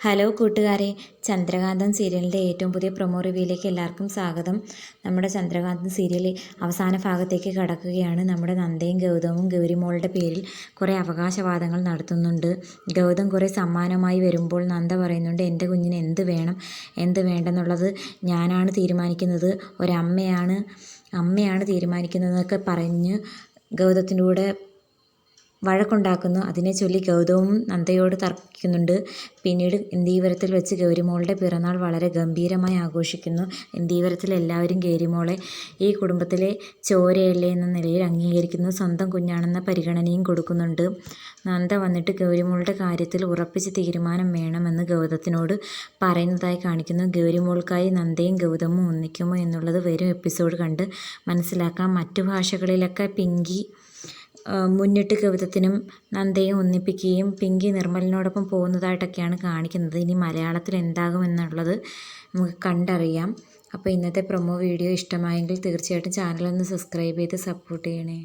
Hello കൂട്ടുകാരെ ചന്ദ്രകാന്തം സീരിയലിന്റെ ഏറ്റവും പുതിയ പ്രൊമോ റിവ്യൂയിലേക്ക് എല്ലാവർക്കും സ്വാഗതം. നമ്മുടെ ചന്ദ്രകാന്തം സീരിയൽ അവസാന ഭാഗത്തേക്ക് കടക്കുകയാണ്. നമ്മുടെ നന്ദയും ഗൗതമും ഗൗരിമോളുടെ പേരിൽ കുറേ അവകാശവാദങ്ങൾ നടത്തുന്നുണ്ട്. ഗൗതം കുറേ സമ്മാനമായി വരുമ്പോൾ നന്ദ പറയുന്നുണ്ട് എന്റെ കുഞ്ഞിന് എന്ത് വേണം എന്ത് വേണ്ടെന്നുള്ളത് ഞാനാണ് തീരുമാനിക്കുന്നത്. ഒരമ്മയാണ് അമ്മയാണ് തീരുമാനിക്കുന്നതെന്നൊക്കെ പറഞ്ഞ് ഗൗതത്തിന്റെ കൂടെ വഴക്കുണ്ടാക്കുന്നു. അതിനെ ചൊല്ലി ഗൗതവും നന്ദയോട് തർക്കിക്കുന്നുണ്ട്. പിന്നീട് ഇന്ദീവരത്തിൽ വെച്ച് ഗൗരിമോളുടെ പിറന്നാൾ വളരെ ഗംഭീരമായി ആഘോഷിക്കുന്നു. ഇന്ദീവരത്തിൽ എല്ലാവരും ഗൗരിമോളെ ഈ കുടുംബത്തിലെ ചോരയല്ലേ എന്ന നിലയിൽ അംഗീകരിക്കുന്നു. സ്വന്തം കുഞ്ഞാണെന്ന പരിഗണനയും കൊടുക്കുന്നുണ്ട്. നന്ദ വന്നിട്ട് ഗൗരിമോളുടെ കാര്യത്തിൽ ഉറപ്പിച്ച് തീരുമാനം വേണമെന്ന് ഗൗതത്തിനോട് പറയുന്നതായി കാണിക്കുന്നു. ഗൗരിമോൾക്കായി നന്ദയും ഗൗതമും ഒന്നിക്കുമോ എന്നുള്ളത് വരും എപ്പിസോഡ് കണ്ട് മനസ്സിലാക്കാം. മറ്റു ഭാഷകളിലൊക്കെ പിങ്കി മുന്നിട്ട് കവിതത്തിനും നന്ദയെ ഒന്നിപ്പിക്കുകയും പിങ്കി നിർമ്മലിനോടൊപ്പം പോകുന്നതായിട്ടൊക്കെയാണ് കാണിക്കുന്നത്. ഇനി മലയാളത്തിൽ എന്താകും എന്നുള്ളത് നമുക്ക് കണ്ടറിയാം. അപ്പോൾ ഇന്നത്തെ പ്രൊമോ വീഡിയോ ഇഷ്ടമായെങ്കിൽ തീർച്ചയായിട്ടും ചാനലൊന്ന് സബ്സ്ക്രൈബ് ചെയ്ത് സപ്പോർട്ട് ചെയ്യണേ.